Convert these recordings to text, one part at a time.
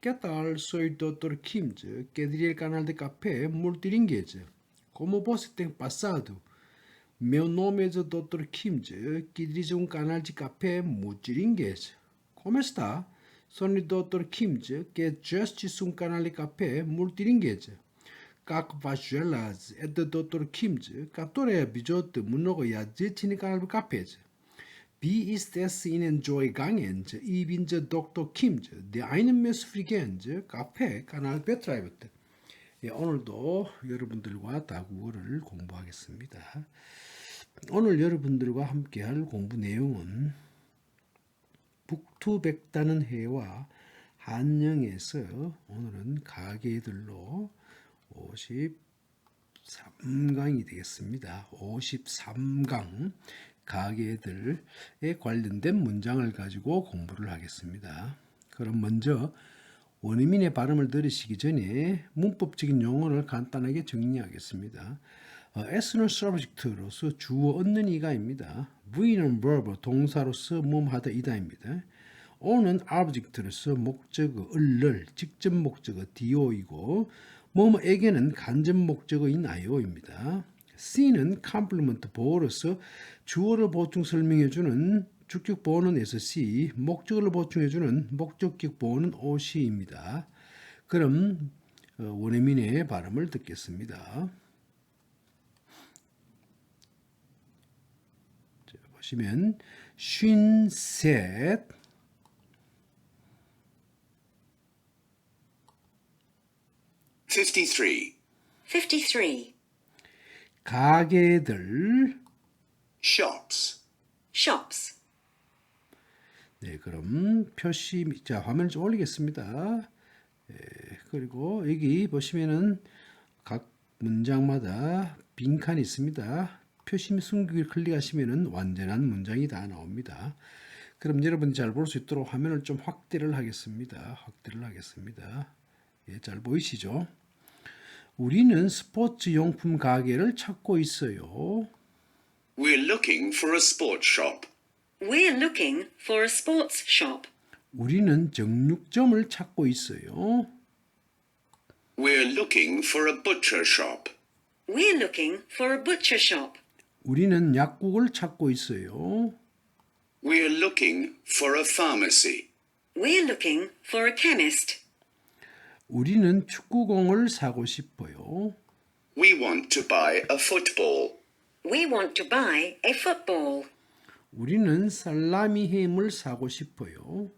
¿Qué tal? Soy Dr. Kim, que dirige el canal de café Multilinguage. Como você tem passado? Meu nome é Dr. Kim, que dirige um canal de café Multilinguage. Como está? Sou Dr. Kim, que justiça um canal de café Multilinguage. Как ваши дела? Это доктор Ким, который ведет много язычный канал кафе. Wie ist es Ihnen so gegangen? Ich bin der Dr. Kim, der einen Messfrequenz 카페 카날 베트라이버트. 예, 오늘도 여러분들과 다국어를 공부하겠습니다. 오늘 여러분들과 함께할 공부 내용은 북투백다는 해와 한영에서 오늘은 가계들로 53강이 되겠습니다. 53강 가계들에 관련된 문장을 가지고 공부를 하겠습니다. 그럼 먼저 원어민의 발음을 들으시기 전에 문법적인 용어를 간단하게 정리하겠습니다. 어, S는 subject로서 주어 얻는 이가입니다. V는 verb 동사로서 몸하다 이다입니다. O는 object로서 목적어 을를 직접 목적어 do이고 뭐뭐에게는 간접 목적어인 i오입니다. C는 complement 보어로서 주어를 보충 설명해주는 주격 보어는 SC, 목적어를 보충해주는 목적격 보어는 OC입니다. 그럼 어, 원어민의 발음을 듣겠습니다. 자, 보시면 쉰셋 Fifty-three. 53. 가게들 Shops. Shops. 네, 그럼 표시 자 화면을 좀 올리겠습니다. 예, 그리고 여기 보시면은 각 문장마다 빈칸이 있습니다. 표시 및 숨기기를 클릭하시면은 완전한 문장이 다 나옵니다. 그럼 여러분이 잘 볼 수 있도록 화면을 좀 확대를 하겠습니다. 확대를 하겠습니다. 예, 잘 보이시죠? 우리는 스포츠 용품 가게를 찾고 있어요. We're looking for a sports shop. We're looking for a sports shop. 우리는 정육점을 찾고 있어요. We're looking for a butcher shop. We're looking for a butcher shop. 우리는 약국을 찾고 있어요. We're looking for a pharmacy. We're looking for a chemist. 우리는 축구공을 사고 싶어요. We want to buy a football. We want to buy a football. 우리는 살라미 햄을 사고 싶어요.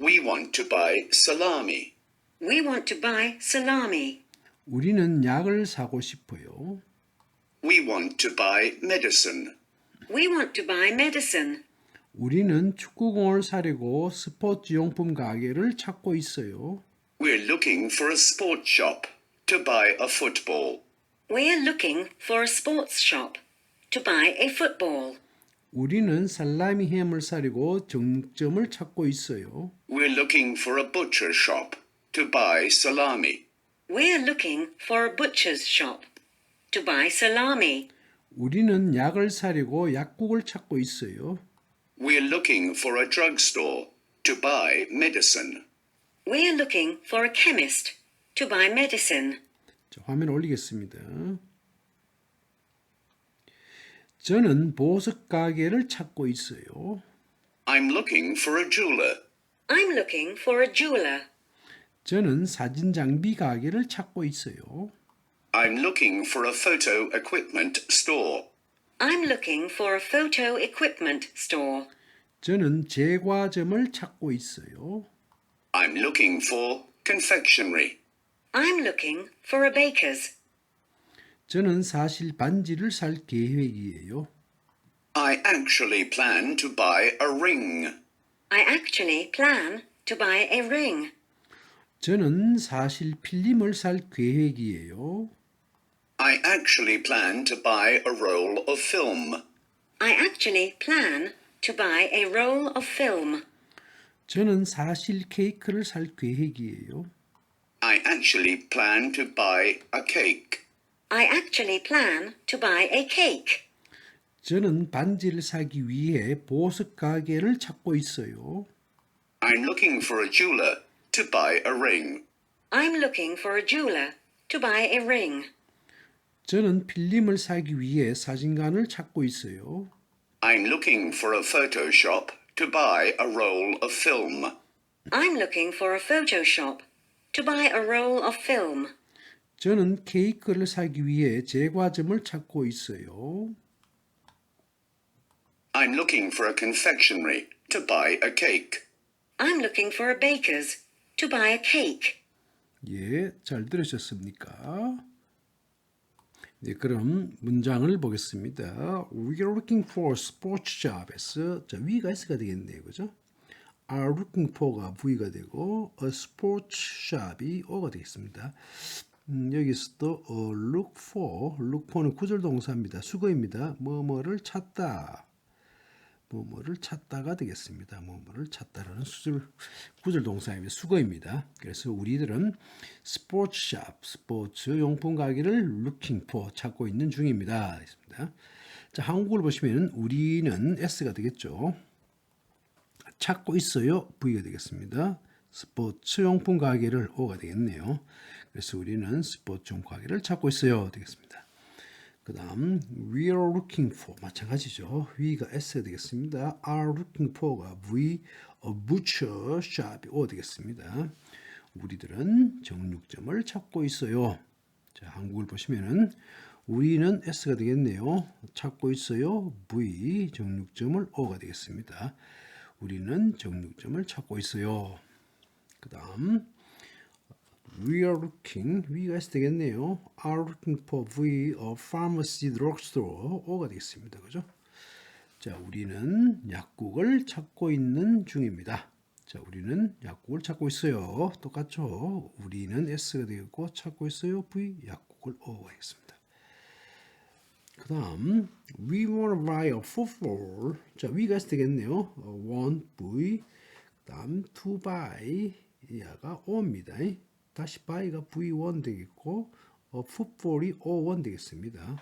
We want to buy salami. We want to buy salami. 우리는 약을 사고 싶어요. We want to buy medicine. We want to buy medicine. 우리는 축구공을 사려고 스포츠 용품 가게를 찾고 있어요. We're looking for a sports shop to buy a football. We're looking for a sports shop to buy a football. 우리는 살라미 햄을 사려고 정육점을 찾고 있어요. We're looking for a butcher shop to buy salami. We're looking for a butcher's shop to buy salami. 우리는 약을 사려고 약국을 찾고 있어요. We're looking for a drugstore to buy medicine. We're looking for a chemist to buy medicine. 자, 화면 올리겠습니다. 저는 보석 가게를 찾고 있어요. I'm looking for a jeweler. I'm looking for a jeweler. 저는 사진 장비 가게를 찾고 있어요. I'm looking for a photo equipment store. I'm looking for a photo equipment store. 저는 제과점을 찾고 있어요. I'm looking for confectionery. I'm looking for a baker's. 저는 사실 반지를 살 계획이에요. I actually plan to buy a ring. I actually plan to buy a ring. 저는 사실 필름을 살 계획이에요. I actually plan to buy a roll of film. I actually plan to buy a roll of film. 저는 사실 케이크를 살 계획이에요. I actually plan to buy a cake. I actually plan to buy a cake. 저는 반지를 사기 위해 보석 가게를 찾고 있어요. I'm looking for a jeweler to buy a ring. I'm looking for a jeweler to buy a ring. 저는 필름을 사기 위해 사진관을 찾고 있어요. I'm looking for a photo shop to buy a roll of film. I'm looking for a photo shop to buy a roll of film. 저는 케이크를 사기 위해 제과점을 찾고 있어요. I'm looking for a confectionery to buy a cake. I'm looking for a baker's to buy a cake. 예, 잘 들으셨습니까? 네, 그럼 문장을 보겠습니다. We're looking for sports job에서 자, 위가 S가 되겠네요. 그죠? are looking for가 V가 되고 a sports shop이 O가 되겠습니다. 음, 여기서도 어, look for, look for는 구절 동사입니다. 수거입니다. 뭐뭐를 찾다. 뭐뭐를 찾다가 되겠습니다. 뭐뭐를 찾다라는 수절 구절 동사입니다. 수거입니다. 그래서 우리들은 스포츠 샵, 스포츠 용품 가게를 looking for 찾고 있는 중입니다. 있습니다. 자, 한국을 보시면 우리는 S가 되겠죠. 찾고 있어요. V가 되겠습니다. 스포츠 용품 가게를 O가 되겠네요. 그래서 우리는 스포츠 용품 가게를 찾고 있어요. 되겠습니다. 그 다음 we are looking for 마찬가지죠. we가 S가 되겠습니다. are looking for가 we a butcher shop이 O 되겠습니다. 우리들은 정육점을 찾고 있어요. 자, 한국을 보시면은 우리는 S가 되겠네요. 찾고 있어요. V 정육점을 O가 되겠습니다. 우리는 정육점을 찾고 있어요. 그 다음 We are looking, we가 S 되겠네요. Are looking for V a pharmacy drugstore. O가 되겠습니다. 그죠? 자, 우리는 약국을 찾고 있는 중입니다. 자, 우리는 약국을 찾고 있어요. 똑같죠? 우리는 S가 되겠고 찾고 있어요. V 약국을 O가 되겠습니다. 그 다음 we want to buy a football. 자, we가 되겠네요. 어, want V. 그 다음 to buy 야가 O입니다. 다시 buy가 V1 되겠고 어, football이 O1 되겠습니다.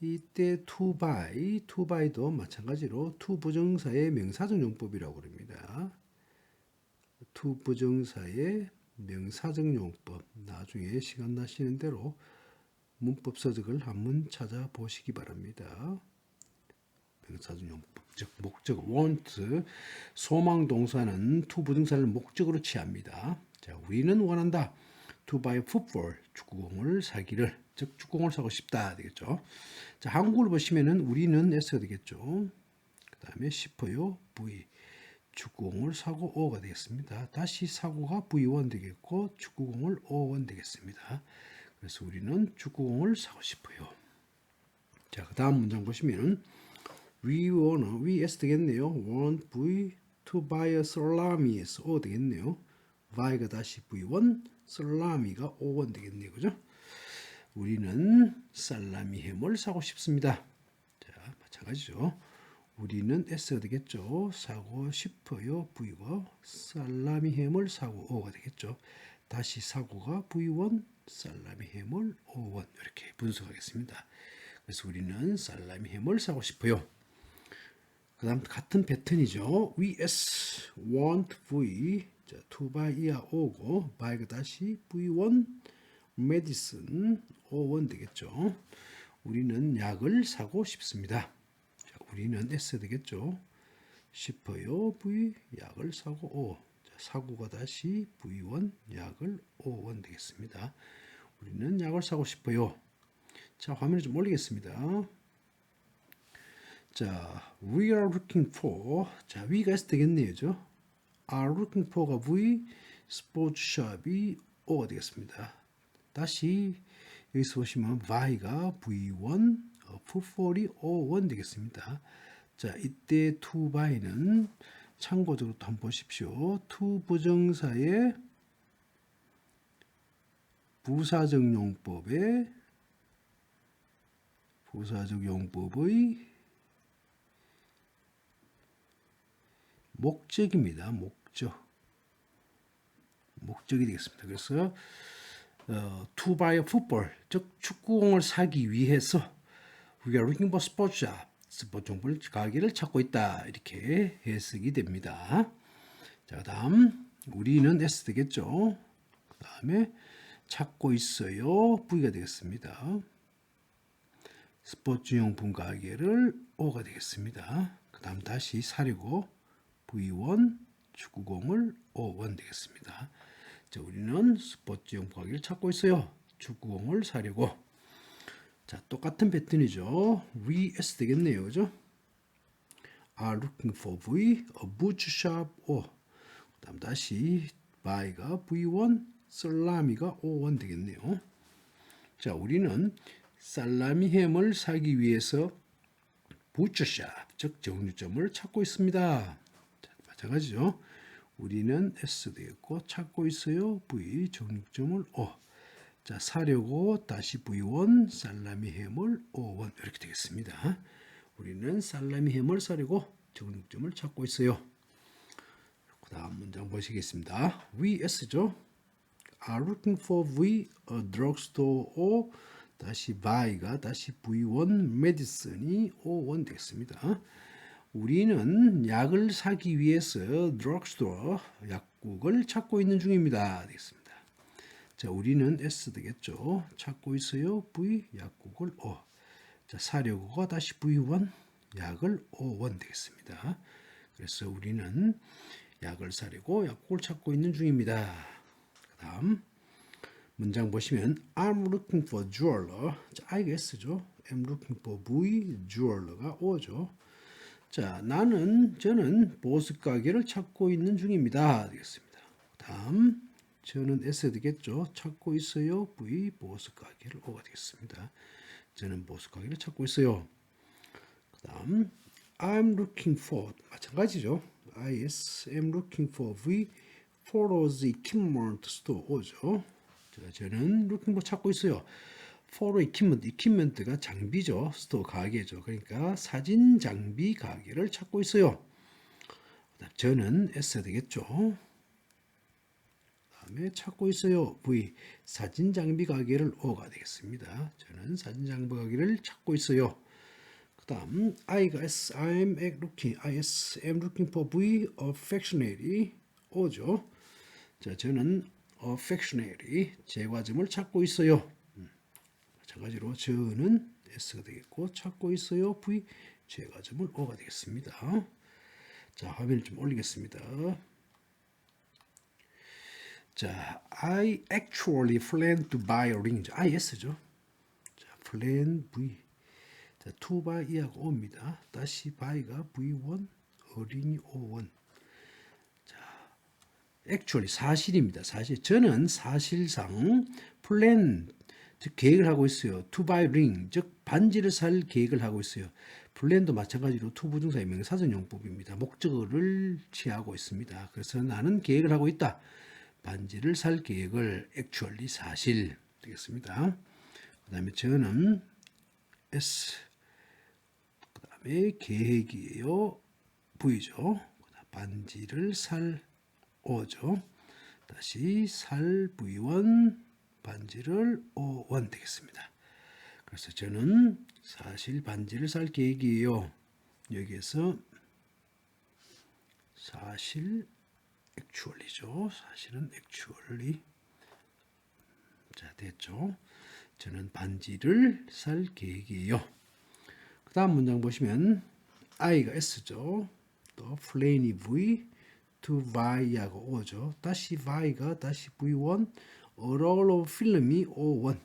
이때 to buy, to buy도 마찬가지로 to 부정사의 명사적 용법이라고 그럽니다. to 부정사의 명사적 용법 나중에 시간 나시는 대로 문법 서적을 한번 찾아보시기 바랍니다. 명사적 용법 즉 목적 want 소망 동사는 to 부정사를 목적으로 취합니다. 자, 우리는 원한다. To buy football 축구공을 사기를 즉 축구공을 사고 싶다 되겠죠. 자, 한국을 보시면은 우리는 S가 되겠죠. 그 다음에 싶어요. V 축구공을 사고 O가 되겠습니다. 다시 사고가 V1 되겠고 축구공을 O1 되겠습니다. 그래서 우리는 축구공을 사고 싶어요. 자, 그 다음 문장 보시면은 we wanna, we S 되겠네요. want V to buy a salami에서 O 되겠네요. Y가 다시 V1, 살라미가 O1 되겠네요. 그죠? 우리는 살라미 햄을 사고 싶습니다. 자, 마찬가지죠. 우리는 S가 되겠죠. 사고 싶어요. V가 살라미 햄을 사고 O가 되겠죠. 다시 사고가 V1, 살라미 햄을 O1 이렇게 분석하겠습니다. 그래서 우리는 살라미 햄을 사고 싶어요. 그 다음 같은 패턴이죠. vs want v 자, 이하 오고 buy가 다시 v1 medicine o1 되겠죠. 우리는 약을 사고 싶습니다. 자, 우리는 s 되겠죠. 싶어요. v 약을 사고 o 자, 사고가 다시 v1 약을 o1 되겠습니다. 우리는 약을 사고 싶어요. 자, 화면을 좀 올리겠습니다. 자, we are looking for. 자, we가 S 되겠네요. 죠? Are looking for가 V, 스포츠 샵이 O가 되겠습니다. 다시 여기서 보시면 Y가 V1, 어, footfall이 O1 되겠습니다. 자, 이때 to by는 참고적으로 또 한번 보십시오. to 부정사의 부사적 용법의 부사적 용법의 목적입니다. 목적. 목적이 되겠습니다. 그래서 어, to buy a football, 즉 축구공을 사기 위해서 we are looking for sports shop, 스포츠 용품 가게를 찾고 있다. 이렇게 해석이 됩니다. 자, 다음 우리는 S 되겠죠. 그 다음에 찾고 있어요. V가 되겠습니다. 스포츠 용품 가게를 O가 되겠습니다. 그 다음 다시 사려고 V1 축구공을 O1 되겠습니다. 자, 우리는 스포츠 용품 가게를 찾고 있어요. 축구공을 사려고. 자, 똑같은 패턴이죠. We S 되겠네요. 그죠? are looking for V, a butcher shop, O. 그 다음 다시 buy가 V1, 살라미가 O1 되겠네요. 자, 우리는 살라미 햄을 사기 위해서 부처샵, 즉 정류점을 찾고 있습니다. 자, 마찬가지죠. 우리는 S 되겠고 찾고 있어요. V 정육점을 O. 자, 사려고 다시 V1 살라미 햄을 O1 이렇게 되겠습니다. 우리는 살라미 햄을 사려고 정육점을 찾고 있어요. 그 다음 문장 보시겠습니다. We S죠. are looking for V a drugstore O 다시 buy가 다시 V1 medicine이 O1 되겠습니다. 우리는 약을 사기 위해서 drugstore 약국을 찾고 있는 중입니다. 되겠습니다. 자, 우리는 S 되겠죠. 찾고 있어요. V 약국을 O. 자, 사려고가 다시 V1 약을 O1 되겠습니다. 그래서 우리는 약을 사려고 약국을 찾고 있는 중입니다. 그다음 문장 보시면 I'm looking for jeweler. 자, I guess죠. I'm looking for V jeweler가 O죠. 자, 나는 저는 보석 가게를 찾고 있는 중입니다. 되겠습니다. 다음 저는 S 되겠죠. 찾고 있어요. V 보석 가게를 O가 되겠습니다. 저는 보석 가게를 찾고 있어요. 그다음 I'm looking for 마찬가지죠. IS am looking for V follows equipment store O죠. 자, 저는 looking for 찾고 있어요. For equipment, equipment가 장비죠. 스토어 가게죠. 그러니까 사진 장비 가게를 찾고 있어요. 저는 S 되겠죠. 다음에 찾고 있어요. V 사진 장비 가게를 O가 되겠습니다. 저는 사진 장비 가게를 찾고 있어요. 그 다음 I가 S, I'm looking, IS, am looking for V affectionately O죠. 자, 저는 affectionately 제과점을 찾고 있어요. 음, 마찬가지로 저는 S가 되겠고 찾고 있어요. V 제과점을 O가 되겠습니다. 자, 화면을 좀 올리겠습니다. 자, I actually plan to buy a ring. IS죠. 자, plan V. 자, to buy 이하고 O입니다. 다시 buy가 V1, 어린이 O1. 자, actually 사실입니다. 사실 저는 사실상 plan 즉 계획을 하고 있어요. to buy ring 즉 반지를 살 계획을 하고 있어요. 플랜도 마찬가지로 to 부정사의 명사전 용법입니다. 목적어를 취하고 있습니다. 그래서 나는 계획을 하고 있다. 반지를 살 계획을 actually 사실 되겠습니다. 그 다음에 저는 S 그 다음에 계획이에요. V죠. 반지를 살 O죠. 다시 살 V1 반지를 O1 되겠습니다. 그래서 저는 사실 반지를 살 계획이에요. 여기에서 사실 actually죠. 사실은 actually 자 됐죠. 저는 반지를 살 계획이에요. 그 다음 문장 보시면 I가 S죠. 또 플레인이 V, to buy하고 O죠. 다시 buy가 다시 V1, roll 필름이 O1.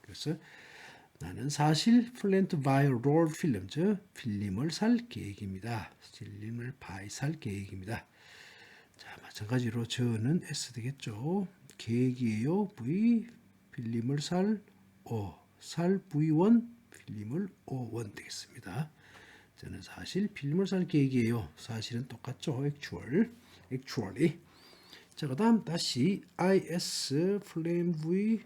그래서 나는 사실 플랜 to buy roll 필름, 즉 필름을 살 계획입니다. 필름을 buy 살 계획입니다. 자, 마찬가지로 저는 S 되겠죠. 계획이에요. V 필름을 살 O 살 V1 필름을 O1 되겠습니다. 저는 사실 필름을 살 계획이에요. 사실은 똑같죠. actual, actually. 자, 그 다음 다시 IS 플레임 V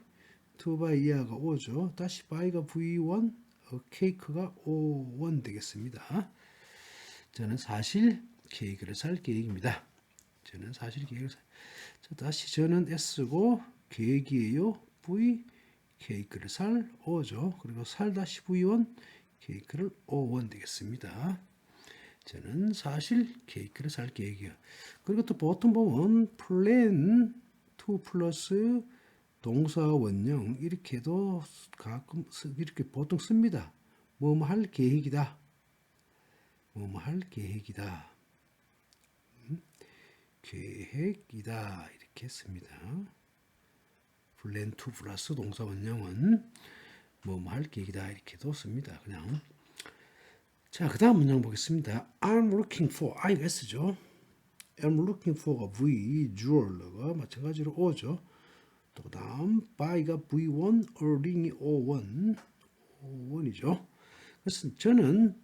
to buy 이하가 O죠. 다시 buy가 V1, 어, 케이크가 O1 되겠습니다. 저는 사실 케이크를 살 계획입니다. 저는 사실 계획을 살. 자, 다시 저는 S고 계획이에요. V 케이크를 살 O죠. 그리고 살 다시 V1 케이크를 O1 되겠습니다. 저는 사실 케이크를 살 계획이요. 그리고 또 보통 보면 plan 2 플러스 동사 원형 이렇게도 가끔 쓰- 이렇게 보통 씁니다. 뭐 뭐 할 계획이다. 뭐 뭐 할 계획이다. 음, 계획이다 이렇게 씁니다. 플랜 2 플러스 동사 원형은 뭐 뭐 할 계획이다 이렇게도 씁니다. 그냥 자, 그 다음 문장 보겠습니다. I'm looking for, I가 S죠. I'm looking for가 V, jewel가 마찬가지로 O죠. 또 그 다음 buy가 V1, a ring이 O1, O1이죠. 그래서 저는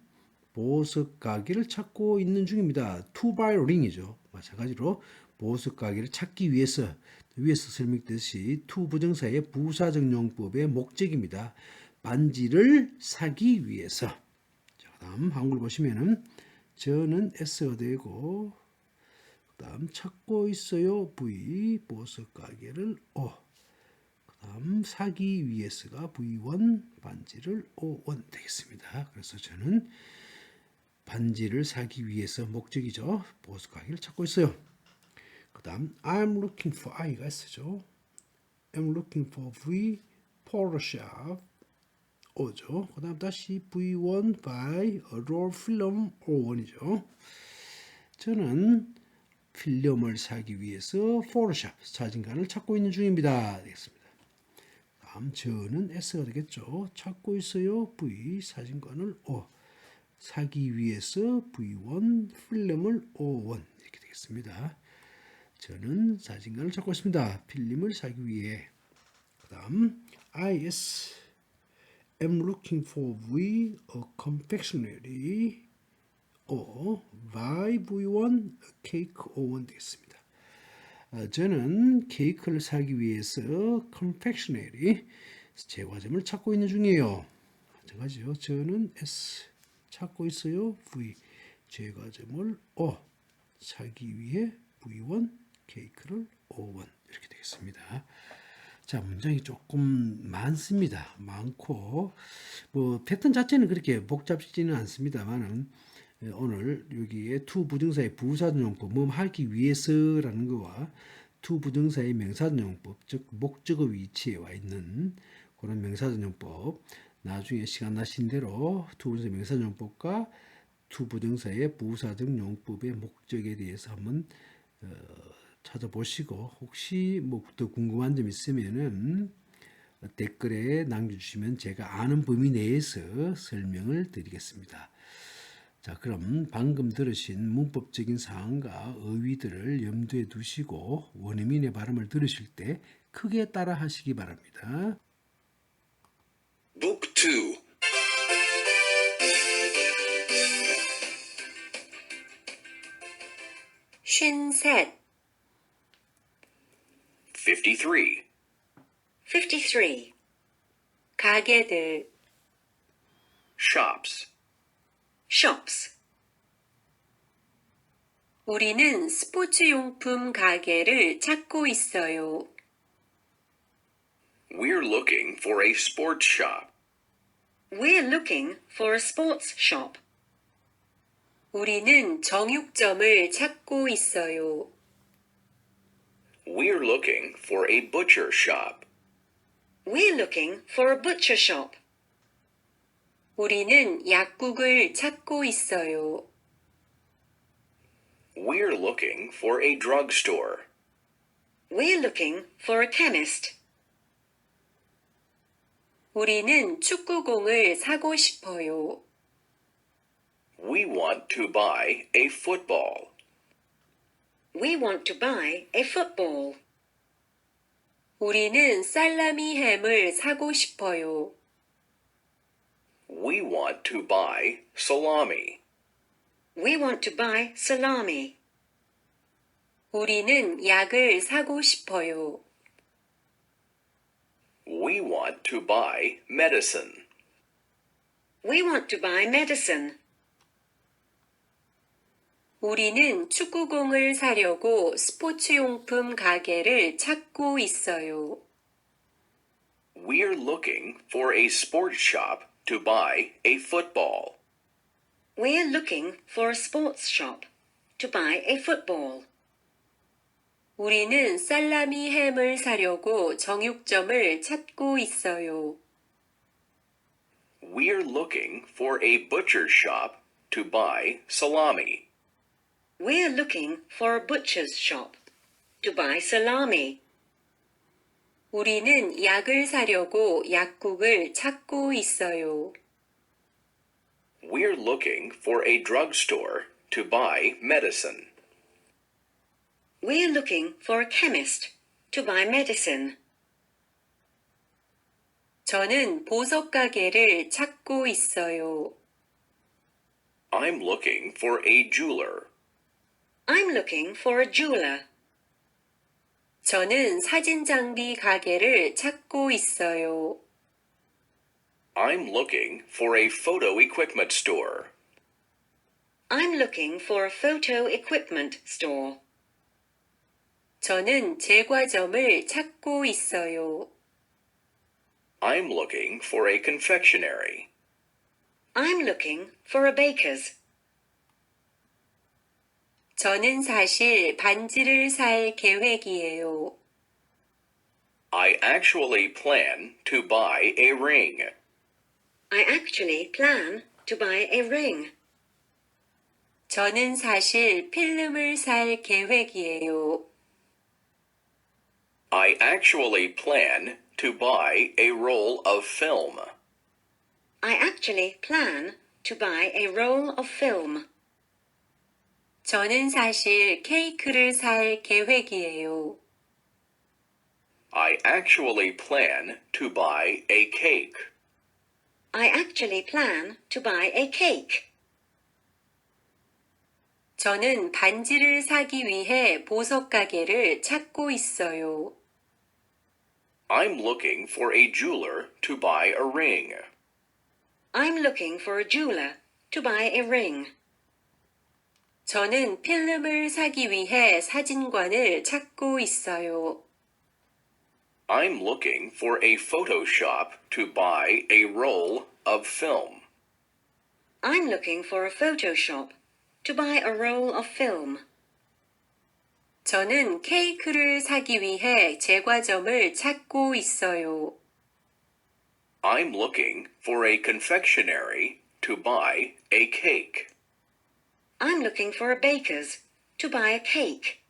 보석 가게를 찾고 있는 중입니다. To buy ring이죠. 마찬가지로 보석 가게를 찾기 위해서 위에서 설명했듯이 to 부정사의 부사적 용법의 목적입니다. 반지를 사기 위해서. 자, 그다음 한글 보시면은 저는 S가 되고 그 다음 찾고 있어요 V 보석 가게를 O 그 다음 사기 위해서가 V1 반지를 O1 되겠습니다. 그래서 저는 반지를 사기 위해서 목적이죠. 보석 가게를 찾고 있어요. 그 다음 I'm looking for I가 S죠. I'm looking for V Photoshop 오죠. 그 다음 다시 V1 by roll film O1이죠. 저는 필름을 사기 위해서 포토샵 사진관을 찾고 있는 중입니다. 되겠습니다. 다음 저는 S가 되겠죠. 찾고 있어요. V 사진관을 O 사기 위해서 V1 필름을 O1 이렇게 되겠습니다. 저는 사진관을 찾고 있습니다. 필름을 사기 위해. 그 다음 IS am looking for V a confectionery or buy V1 a cake O1 되겠습니다. 아, 저는 케이크를 사기 위해서 confectionery 제과점을 찾고 있는 중이에요. 마찬가지요. 저는 S 찾고 있어요. V 제과점을 O 사기 위해 V1 케이크를 O1 이렇게 되겠습니다. 자, 문장이 조금 많습니다. 많고, 뭐, 패턴 자체는 그렇게 복잡지는 않습니다만은, 에, 오늘 여기에 투 부정사의 부사전용법, 뭐 하기 위해서라는 거와 투 부정사의 명사전용법, 즉, 목적어 위치에 와 있는 그런 명사전용법, 나중에 시간 나신 대로 투 부정사의 명사전용법과 투 부정사의 부사적 용법의 목적에 대해서 한번 어, 찾아보시고 혹시 뭐더 궁금한 점 있으면은 댓글에 남겨주시면 제가 아는 범위 내에서 설명을 드리겠습니다. 자, 그럼 방금 들으신 문법적인 사항과 어휘들을 염두에 두시고 원어민의 발음을 들으실 때 크게 따라 하시기 바랍니다. Book 2. 쉰셋, 53. 53. 가게들, Shops. shops. 우리는 스포츠용품 가게를 찾고 있어요. We're looking for a sports shop. We're looking for a sports shop. 우리는 정육점을 찾고 있어요. We're looking for a butcher shop. We're looking for a butcher shop. 우리는 약국을 찾고 있어요. We're looking for a drugstore. We're looking for a chemist. 우리는 축구공을 사고 싶어요. We want to buy a football. We want to buy a football. 우리는 살라미 햄을 사고 싶어요. We want to buy salami. We want to buy salami. 우리는 약을 사고 싶어요. We We want to buy medicine. We want to buy medicine. 우리는 축구공을 사려고 스포츠용품 가게를 찾고 있어요. We're looking for a sports shop to buy a football. We're looking for a sports shop to buy a football. 우리는 살라미 햄을 사려고 정육점을 찾고 있어요. We're looking for a butcher shop to buy salami. We're looking for a butcher's shop to buy salami. 우리는 약을 사려고 약국을 찾고 있어요. We're looking for a drugstore to buy medicine. We're looking for a chemist to buy medicine. 저는 보석 가게를 찾고 있어요. I'm looking for a jeweler. I'm looking for a jeweler. 저는 사진 장비 가게를 찾고 있어요. I'm looking for a photo equipment store. I'm looking for a photo equipment store. 저는 제과점을 찾고 있어요. I'm looking for a confectionery. I'm looking for a baker's. 저는 사실 반지를 살 계획이에요. I actually plan to buy a ring. I actually plan to buy a ring. 저는 사실 필름을 살 계획이에요. I actually plan to buy a roll of film. I actually plan to buy a roll of film. 저는 사실 케이크를 살 계획이에요. I actually plan to buy a cake. I actually plan to buy a cake. 저는 반지를 사기 위해 보석 가게를 찾고 있어요. I'm looking for a jeweler to buy a ring. I'm looking for a jeweler to buy a ring. 저는 필름을 사기 위해 사진관을 찾고 있어요. I'm looking for a photo shop to buy a roll of film. I'm looking for a photo shop to buy a roll of film. 저는 케이크를 사기 위해 제과점을 찾고 있어요. I'm looking for a confectionery to buy a cake. I'm looking for a baker's to buy a cake.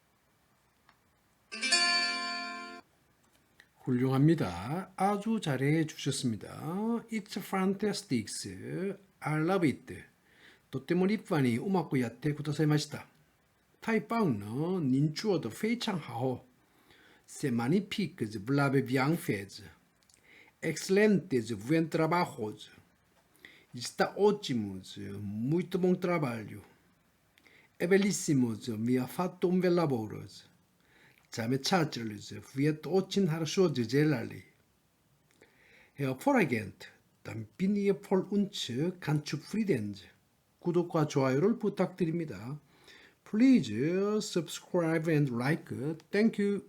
훌륭합니다. 아주 잘해 주셨습니다. It's fantastic. I love it. とても立派にうまくやってくださいました。太棒了，您做的非常好。C'est magnifique, vous l'avez bien fait. Excelente, buen trabajo. Está ótimo, muito bom trabalho. È bellissimo, mi ha fatto un bel lavoro. Charles wird Ochin Harsho Jelali. Hervorragend. Dann bin ich voll uns ganz zufrieden. 구독과 좋아요를 부탁드립니다. Please subscribe and like. Thank you.